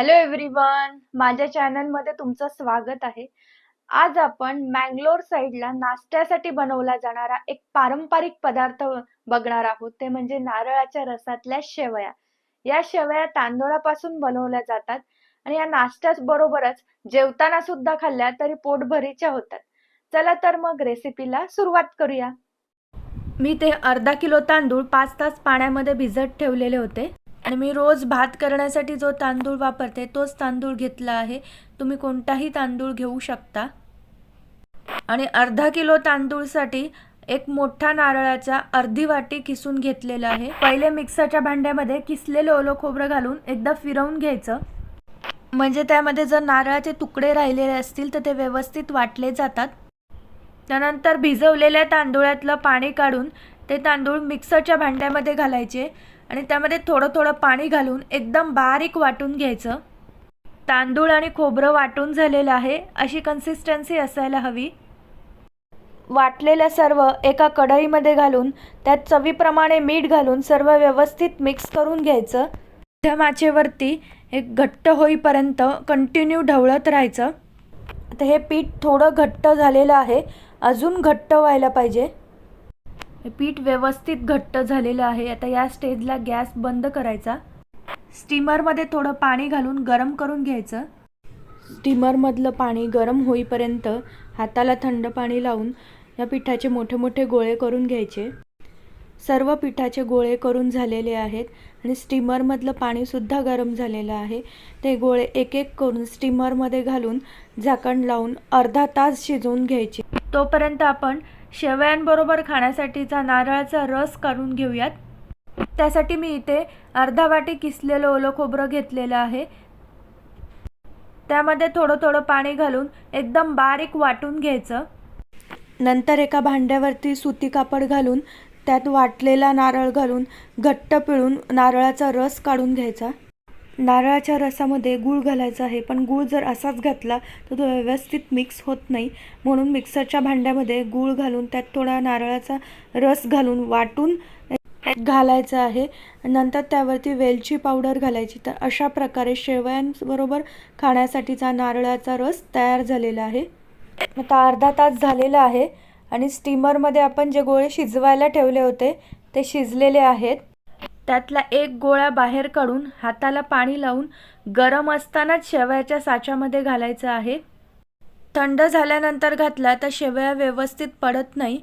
Hello everyone माझ्या चॅनलमध्ये तुमचं स्वागत आहे. आज आपण मँगलोर साईडला नाश्त्यासाठी बनवला जाणारा एक पारंपरिक पदार्थ बघणार आहोत. ते म्हणजे नारळाच्या रसातल्या शेवया. या शेवया तांदूळापासून बनवल्या जातात आणि या नाश्त्याच बरोबरच जेवताना सुद्धा खाल्ल्या तरी पोटभरीच्या होतात. चला तर मग रेसिपीला सुरुवात करूया. मी ते अर्धा किलो तांदूळ पाच तास पाण्यामध्ये भिजत ठेवलेले होते. आणि मी रोज भात करण्यासाठी जो तांदूळ वापरते तोच तांदूळ घेतला आहे. तुम्ही कोणताही तांदूळ घेऊ शकता. आणि अर्धा किलो तांदूळसाठी एक मोठा नारळाचा अर्धी वाटी किसून घेतलेला आहे. पहिले मिक्सरच्या भांड्यामध्ये किसलेलं ओलं खोबरं घालून एकदा फिरवून घ्यायचं. म्हणजे त्यामध्ये जर नारळाचे तुकडे राहिलेले असतील तर ते व्यवस्थित वाटले जातात. त्यानंतर भिजवलेल्या तांदूळातलं पाणी काढून ते तांदूळ मिक्सरच्या भांड्यामध्ये घालायचे. आणि त्यामध्ये थोडं थोडं पाणी घालून एकदम बारीक वाटून घ्यायचं. तांदूळ आणि खोबरं वाटून झालेलं आहे. अशी कन्सिस्टन्सी असायला हवी. वाटलेलं सर्व एका कढईमध्ये घालून त्यात चवीप्रमाणे मीठ घालून सर्व व्यवस्थित मिक्स करून घ्यायचं. मध्यम आचेवरती एक घट्ट होईपर्यंत कंटिन्यू ढवळत राहायचं. आता हे पीठ थोडं घट्ट झालेलं आहे. अजून घट्ट व्हायला पाहिजे. पीठ व्यवस्थित घट्ट झालेलं आहे. आता या स्टेजला गॅस बंद करायचा. स्टीमरमध्ये थोडं पाणी घालून गरम करून घ्यायचं. स्टीमरमधलं पाणी गरम होईपर्यंत हाताला थंड पाणी लावून या पिठाचे मोठे मोठे गोळे करून घ्यायचे. सर्व पिठाचे गोळे करून झालेले आहेत आणि स्टीमरमधलं पाणीसुद्धा गरम झालेलं आहे. ते गोळे एक एक करून स्टीमरमध्ये घालून झाकण लावून अर्धा तास शिजवून घ्यायचे. तोपर्यंत आपण शेवयांबरोबर खाण्यासाठीचा नारळाचा रस काढून घेऊयात. त्यासाठी मी इथे अर्धा वाटी किसलेलं ओलं खोबरं घेतलेलं आहे. त्यामध्ये थोडं थोडं पाणी घालून एकदम बारीक वाटून घ्यायचं. नंतर एका भांड्यावरती सुती कापड घालून त्यात वाटलेला नारळ घालून घट्ट पिळून नारळाचा रस काढून घ्यायचा. नारळाच्या रसामध्ये गूळ घालायचा आहे. पण गूळ जर असाच घातला तर तो व्यवस्थित मिक्स होत नाही. म्हणून मिक्सरच्या भांड्यामध्ये गूळ घालून त्यात थोडा नारळाचा रस घालून वाटून घालायचा आहे. नंतर त्यावरती वेलची पावडर घालायची. तर अशा प्रकारे शेवयांबरोबर खाण्यासाठीचा नारळाचा रस तयार झालेला आहे. आता अर्धा तास झालेला आहे आणि स्टीमरमध्ये आपण जे गोळे शिजवायला ठेवले होते ते शिजलेले आहेत. त्यातला एक गोळा बाहेर काढून हाताला पाणी लावून गरम असतानाच शेवयाच्या साच्यामध्ये घालायचं आहे. थंड झाल्यानंतर घातला तर शेवया व्यवस्थित पडत नाही.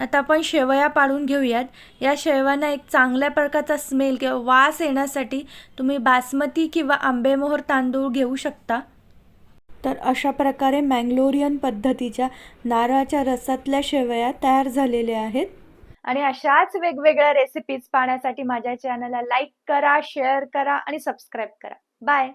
आता आपण शेवया पाडून घेऊयात. या शेवयांना एक चांगल्या प्रकारचा स्मेल किंवा वास येण्यासाठी तुम्ही बासमती किंवा आंबेमोहर तांदूळ घेऊ शकता. तर अशा प्रकारे मँग्लोरियन पद्धतीच्या नारळाच्या रसातल्या शेवया तयार झालेल्या आहेत. आणि अशाच वेगवेगळ्या रेसिपीज पाहण्यासाठी माझ्या चॅनलला लाईक करा शेअर करा आणि सबस्क्राईब करा. बाय